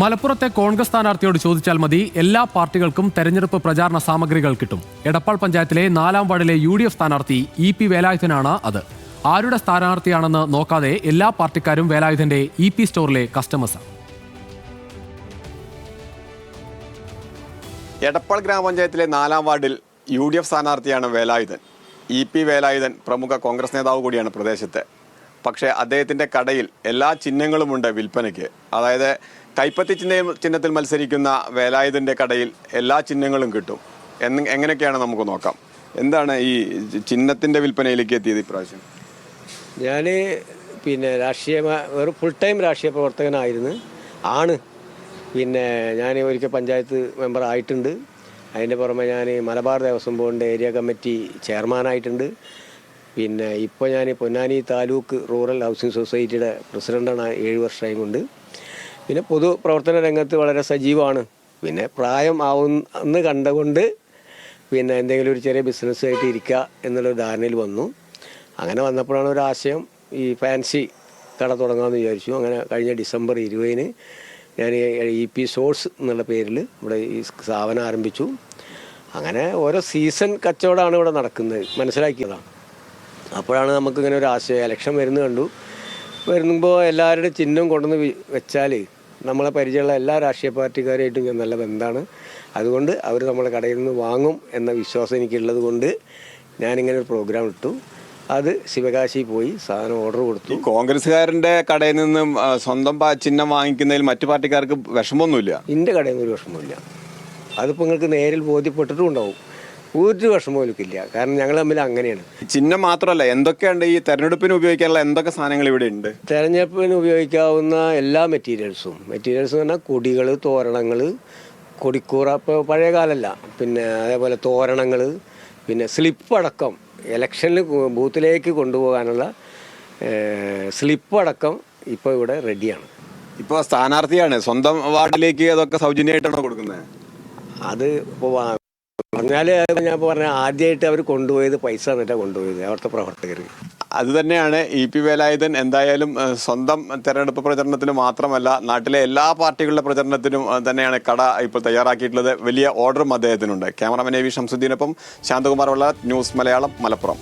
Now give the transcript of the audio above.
മലപ്പുറത്തെ കോൺഗ്രസ് സ്ഥാനാർത്ഥിയോട് ചോദിച്ചാൽ മതി എല്ലാ പാർട്ടികൾക്കും തെരഞ്ഞെടുപ്പ് പ്രചാരണ സാമഗ്രികൾ കിട്ടും. എടപ്പാൾ പഞ്ചായത്തിലെ നാലാം വാർഡിലെ യു ഡി എഫ് സ്ഥാനാർത്ഥി ഇ പി വേലായുധനാണ് അത്. ആരുടെ സ്ഥാനാർത്ഥിയാണെന്ന് നോക്കാതെ എല്ലാ പാർട്ടിക്കാരും വേലായുധന്റെ ഇ പി സ്റ്റോറിലെ കസ്റ്റമേഴ്സാണ് എടപ്പാൾ ഗ്രാമപഞ്ചായത്തിലെ നാലാം വാർഡിൽ യു ഡി എഫ് സ്ഥാനാർത്ഥിയാണ് വേലായുധൻ. ഇ പി വേലായുധൻ പ്രമുഖ കോൺഗ്രസ് നേതാവ് കൂടിയാണ് പ്രദേശത്ത്. പക്ഷേ അദ്ദേഹത്തിന്റെ കടയിൽ എല്ലാ ചിഹ്നങ്ങളുമുണ്ട് വിൽപ്പനയ്ക്ക്. അതായത് കൈപ്പത്തി ചിഹ്ന ചിഹ്നത്തിൽ മത്സരിക്കുന്ന വേലായുധന്റെ കടയിൽ എല്ലാ ചിഹ്നങ്ങളും കിട്ടും. എന്ന് എങ്ങനെയൊക്കെയാണ് നമുക്ക് നോക്കാം? എന്താണ് ഈ ചിഹ്നത്തിന്റെ വിൽപ്പനയിലേക്ക് എത്തിയത് ഇപ്രാവശ്യം? ഞാൻ പിന്നെ രാഷ്ട്രീയ ഒരു ഫുൾ ടൈം രാഷ്ട്രീയ പ്രവർത്തകനായിരുന്നു. ആണ്. പിന്നെ ഞാൻ ഒരിക്കൽ പഞ്ചായത്ത് മെമ്പർ ആയിട്ടുണ്ട്. അതിന്റെ പുറമെ ഞാൻ മലബാർ ദേവസ്വം ബോർഡിന്റെ ഏരിയ കമ്മിറ്റി ചെയർമാനായിട്ടുണ്ട്. പിന്നെ ഇപ്പോൾ ഞാൻ പൊന്നാനി താലൂക്ക് റൂറൽ ഹൗസിംഗ് സൊസൈറ്റിയുടെ പ്രസിഡന്റാണ് ഏഴ് വർഷമായി കൊണ്ട്. പിന്നെ പൊതു പ്രവർത്തന രംഗത്ത് വളരെ സജീവമാണ്. പിന്നെ പ്രായം ആവുന്ന കണ്ടുകൊണ്ട് പിന്നെ എന്തെങ്കിലും ഒരു ചെറിയ ബിസിനസ്സായിട്ട് ഇരിക്കുക എന്നുള്ളൊരു ധാരണയിൽ വന്നു. അങ്ങനെ വന്നപ്പോഴാണ് ഒരു ആശയം ഈ ഫാൻസി കട തുടങ്ങാമെന്ന് വിചാരിച്ചു. അങ്ങനെ കഴിഞ്ഞ ഡിസംബർ ഇരുപതിന് ഞാൻ ഇ പി സോഴ്സ് എന്നുള്ള പേരിൽ ഇവിടെ ഈ സ്ഥാപനം ആരംഭിച്ചു. അങ്ങനെ ഓരോ സീസൺ കച്ചവടമാണ് ഇവിടെ നടക്കുന്നത്. മനസ്സിലാക്കിയതാണ്. അപ്പോഴാണ് നമുക്കിങ്ങനെ ഒരു ആശയം. ഇലക്ഷൻ വരുന്നു കണ്ടു. വരുമ്പോൾ എല്ലാവരുടെ ചിഹ്നം കൊണ്ടുവന്ന് വെച്ചാൽ നമ്മളെ പരിചയമുള്ള എല്ലാ രാഷ്ട്രീയ പാർട്ടിക്കാരായിട്ടും ഞാൻ നല്ല ബന്ധമാണ്. അതുകൊണ്ട് അവർ നമ്മളെ കടയിൽ നിന്ന് വാങ്ങും എന്ന വിശ്വാസം എനിക്കുള്ളത് കൊണ്ട് ഞാനിങ്ങനെ ഒരു പ്രോഗ്രാം ഇട്ടു. അത് ശിവകാശി പോയി സാധനം ഓർഡർ കൊടുത്തു. കോൺഗ്രസ്സുകാരന്റെ കോൺഗ്രസ്സുകാരന്റെ കടയിൽ നിന്നും സ്വന്തം ചിഹ്നം വാങ്ങിക്കുന്നതിൽ മറ്റു പാർട്ടിക്കാർക്ക് വിഷമമൊന്നുമില്ല? എന്റെ കടയിൽ നിന്ന് ഒരു വിഷമമില്ല അതിപ്പോൾ നിങ്ങൾക്ക് നേരിൽ ബോധ്യപ്പെട്ടിട്ടും ഉണ്ടാവും. ഒരു വിഷമവും എനിക്കില്ല കാരണം ഞങ്ങൾ തമ്മിൽ അങ്ങനെയാണ്. ചിഹ്നം മാത്രമല്ല എന്തൊക്കെയുണ്ട് ഈ തെരഞ്ഞെടുപ്പിന് ഉപയോഗിക്കാനുള്ള എന്തൊക്കെ സാധനങ്ങൾ ഇവിടെ ഉണ്ട്? തെരഞ്ഞെടുപ്പിന് ഉപയോഗിക്കാവുന്ന എല്ലാ മെറ്റീരിയൽസും. മെറ്റീരിയൽസ് എന്ന് പറഞ്ഞാൽ കൊടികൾ തോരണങ്ങൾ കൊടിക്കൂറ ഇപ്പോൾ പഴയ കാലമല്ല പിന്നെ അതേപോലെ തോരണങ്ങൾ പിന്നെ സ്ലിപ്പ് അടക്കം ഇലക്ഷനിൽ ബൂത്തിലേക്ക് കൊണ്ടുപോകാനുള്ള സ്ലിപ്പ് അടക്കം ഇപ്പോൾ ഇവിടെ റെഡിയാണ് ഇപ്പോൾ സ്ഥാനാർത്ഥിയാണ്. സ്വന്തം വാർഡിലേക്ക് അതൊക്കെ സൗജന്യമായിട്ടാണോ കൊടുക്കുന്നത്? അത് ഇപ്പോൾ പറഞ്ഞാൽ ഞാൻ പറഞ്ഞ ആദ്യമായിട്ട് അവർ കൊണ്ടുപോയത് പൈസ തന്നെ കൊണ്ടുപോയത് അവിടുത്തെ പ്രവർത്തകർ അത് തന്നെയാണ് ഇ പി വേലായുധൻ എന്തായാലും സ്വന്തം തെരഞ്ഞെടുപ്പ് പ്രചരണത്തിന് മാത്രമല്ല നാട്ടിലെ എല്ലാ പാർട്ടികളുടെ പ്രചരണത്തിനും തന്നെയാണ് കട ഇപ്പോൾ തയ്യാറാക്കിയിട്ടുള്ളത്. വലിയ ഓർഡറും അദ്ദേഹത്തിനുണ്ട്. ക്യാമറമാൻ എ വി ഷംസുദ്ദീനൊപ്പം ശാന്തകുമാർ വെള്ള ന്യൂസ് മലയാളം മലപ്പുറം.